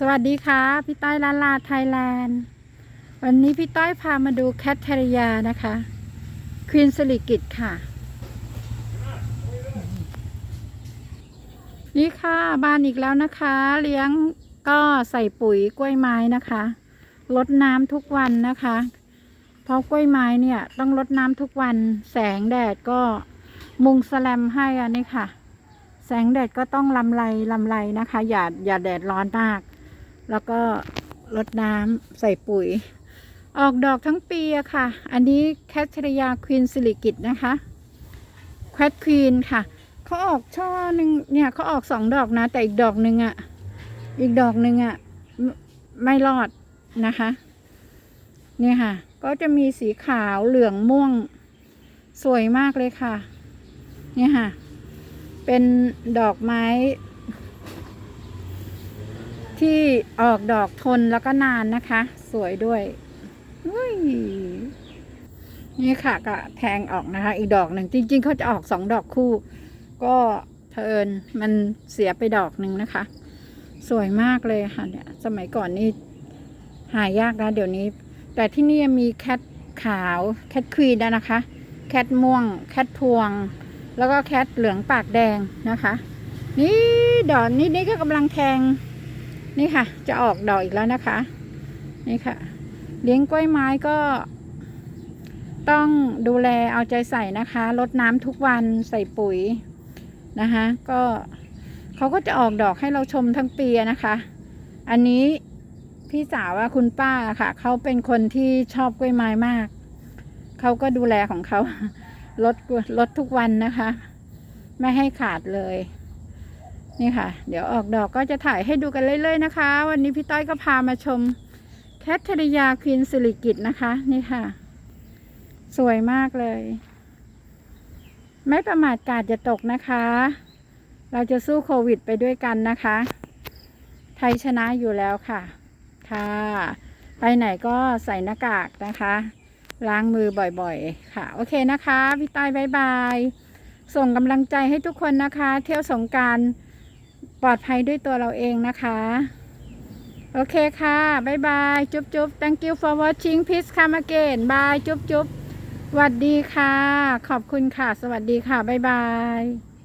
สวัสดีค่ะ พี่ต้อยลาลาไทยแลนด์ วันนี้พี่ต้อยพามาดูแคทเทริยานะคะควีนสลิกิตค่ะ นี่ค่ะบ้านอีกแล้วนะคะ เลี้ยงก็ใส่ปุ๋ยกล้วยไม้นะคะลดน้ำทุกวันนะคะ เพราะกล้วยไม้เนี่ยต้องลดน้ำทุกวันแสงแดดก็มุงสแลมให้อันนี้ค่ะ แสงแดดก็ต้องลำไรลำไรนะคะ อย่าอย่าแดดร้อนมาก แล้วก็รดน้ำใส่ปุ๋ย ออกดอกทั้งปีอะค่ะ อันนี้แคทเทริยาควีนสิริกิตนะคะแคทควีนค่ะเขาออกช่อหนึ่งเนี่ยเขาออกสองดอกนะ แต่อีกดอกหนึ่งอะอีกดอกหนึ่งอะไม่ไม่รอดนะคะ เนี่ยค่ะ ก็จะมีสีขาวเหลืองม่วงสวยมากเลยค่ะ เนี่ยค่ะ เป็นดอกไม้ ที่ออกดอกทนแล้วก็นานนะคะ สวยด้วยอุ้ยนี่ค่ะก็แทงออกนะคะ อีกดอกหนึ่งจริง ๆเขาจะออกสองดอกคู่ ก็เผอิญมันเสียไปดอกหนึ่งนะคะ สวยมากเลยค่ะ เนี่ย สมัยก่อนนี่หายากนะเดี๋ยวนี้ แต่ที่นี่มีแคทขาวแคทควีนนะคะ แคทม่วง แคทพวง แล้วก็แคทเหลืองปากแดงนะคะ นี่ดอกนี้นี่ก็กำลังแทง นี่ค่ะ จะออกดอกอีกแล้วนะคะ นี่ค่ะ เลี้ยงกล้วยไม้ก็ ต้องดูแลเอาใจใส่นะคะรดน้ำทุกวันใส่ปุ๋ยนะคะก็เขาก็จะออกดอกให้เราชมทั้งปีนะคะ อันนี้พี่สาวว่าคุณป้าค่ะเขาเป็นคนที่ชอบกล้วยไม้มากเขาก็ดูแลของเขาลดลดทุกวันนะคะ ไม่ให้ขาดเลย นี่ค่ะ เดี๋ยวออกดอกก็จะถ่ายให้ดูกันเรื่อยๆนะคะ วันนี้พี่ต้อยก็พามาชมแคทเทริยาควีนสิริกิตนะคะ นี่ค่ะ สวยมากเลย ไม่ประมาทกาดจะตกนะคะ เราจะสู้โควิดไปด้วยกันนะคะ ไทยชนะอยู่แล้วค่ะ ค่ะ ไปไหนก็ใส่หน้ากากนะคะล้างมือบ่อยๆ ค่ะ โอเคนะคะ พี่ต้อยบายบาย ส่งกำลังใจให้ทุกคนนะคะ เที่ยวสงการ ปลอดภัยด้วยตัวเราเองนะคะ โอเคค่ะ บ๊ายบาย จุ๊บจุ๊บ thank you for watching please come again บายจุ๊บจุ๊บสวัสดีค่ะ ขอบคุณค่ะ สวัสดีค่ะ บ๊ายบาย